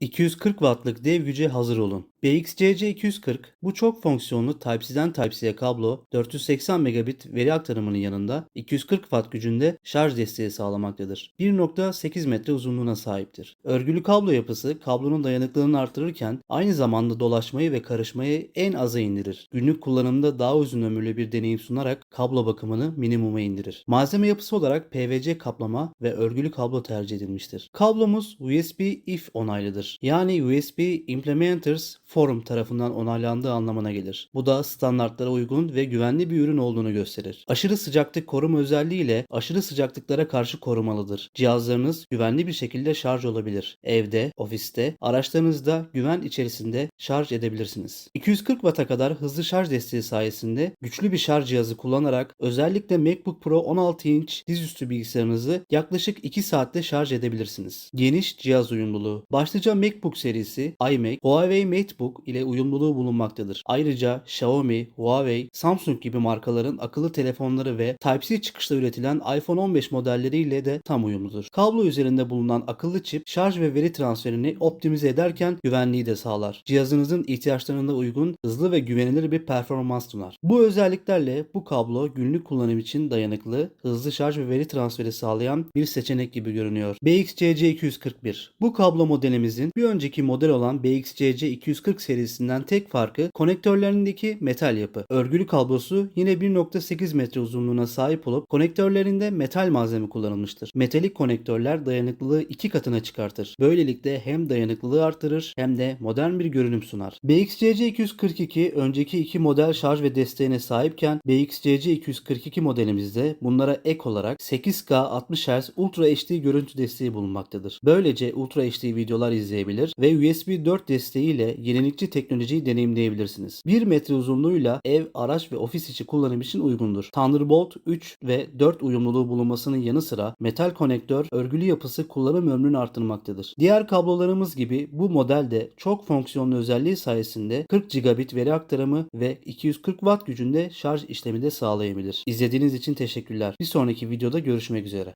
240 wattlık dev güce hazır olun. BXCC 240 bu çok fonksiyonlu Type-C'den Type-C'ye kablo 480 megabit veri aktarımının yanında 240 watt gücünde şarj desteği sağlamaktadır. 1.8 metre uzunluğuna sahiptir. Örgülü kablo yapısı kablonun dayanıklılığını artırırken aynı zamanda dolaşmayı ve karışmayı en aza indirir. Günlük kullanımda daha uzun ömürlü bir deneyim sunarak kablo bakımını minimuma indirir. Malzeme yapısı olarak PVC kaplama ve örgülü kablo tercih edilmiştir. Kablomuz USB if onaylıdır. Yani USB Implementers Forum tarafından onaylandığı anlamına gelir. Bu da standartlara uygun ve güvenli bir ürün olduğunu gösterir. Aşırı sıcaklık koruma özelliğiyle aşırı sıcaklıklara karşı korumalıdır. Cihazlarınız güvenli bir şekilde şarj olabilir. Evde, ofiste, araçlarınızda güven içerisinde şarj edebilirsiniz. 240 Watt'a kadar hızlı şarj desteği sayesinde güçlü bir şarj cihazı kullanarak özellikle MacBook Pro 16 inç dizüstü bilgisayarınızı yaklaşık 2 saatte şarj edebilirsiniz. Geniş cihaz uyumluluğu. Başlıca MacBook serisi, iMac, Huawei MateBook ile uyumluluğu bulunmaktadır. Ayrıca Xiaomi, Huawei, Samsung gibi markaların akıllı telefonları ve Type-C çıkışla üretilen iPhone 15 modelleriyle de tam uyumludur. Kablo üzerinde bulunan akıllı çip şarj ve veri transferini optimize ederken güvenliği de sağlar. Cihazınızın ihtiyaçlarına uygun, hızlı ve güvenilir bir performans sunar. Bu özelliklerle bu kablo günlük kullanım için dayanıklı, hızlı şarj ve veri transferi sağlayan bir seçenek gibi görünüyor. BXCC 241 Bu kablo modelimizin bir önceki model olan BXCC 240 serisinden tek farkı konektörlerindeki metal yapı. Örgülü kablosu yine 1.8 metre uzunluğuna sahip olup konektörlerinde metal malzeme kullanılmıştır. Metalik konektörler dayanıklılığı iki katına çıkartır. Böylelikle hem dayanıklılığı artırır hem de modern bir görünüm sunar. BXCC 242 önceki iki model şarj ve desteğine sahipken BXCC 242 modelimizde bunlara ek olarak 8K 60 Hz Ultra HD görüntü desteği bulunmaktadır. Böylece Ultra HD videolar izleyebilir ve USB 4 desteğiyle yenilikçi teknolojiyi deneyimleyebilirsiniz. 1 metre uzunluğuyla ev, araç ve ofis içi kullanım için uygundur. Thunderbolt 3 ve 4 uyumluluğu bulunmasının yanı sıra metal konektör örgülü yapısı kullanım ömrünü artırmaktadır. Diğer kablolarımız gibi bu model de çok fonksiyonlu özelliği sayesinde 40 gigabit veri aktarımı ve 240 watt gücünde şarj işlemi de sağlayabilir. İzlediğiniz için teşekkürler. Bir sonraki videoda görüşmek üzere.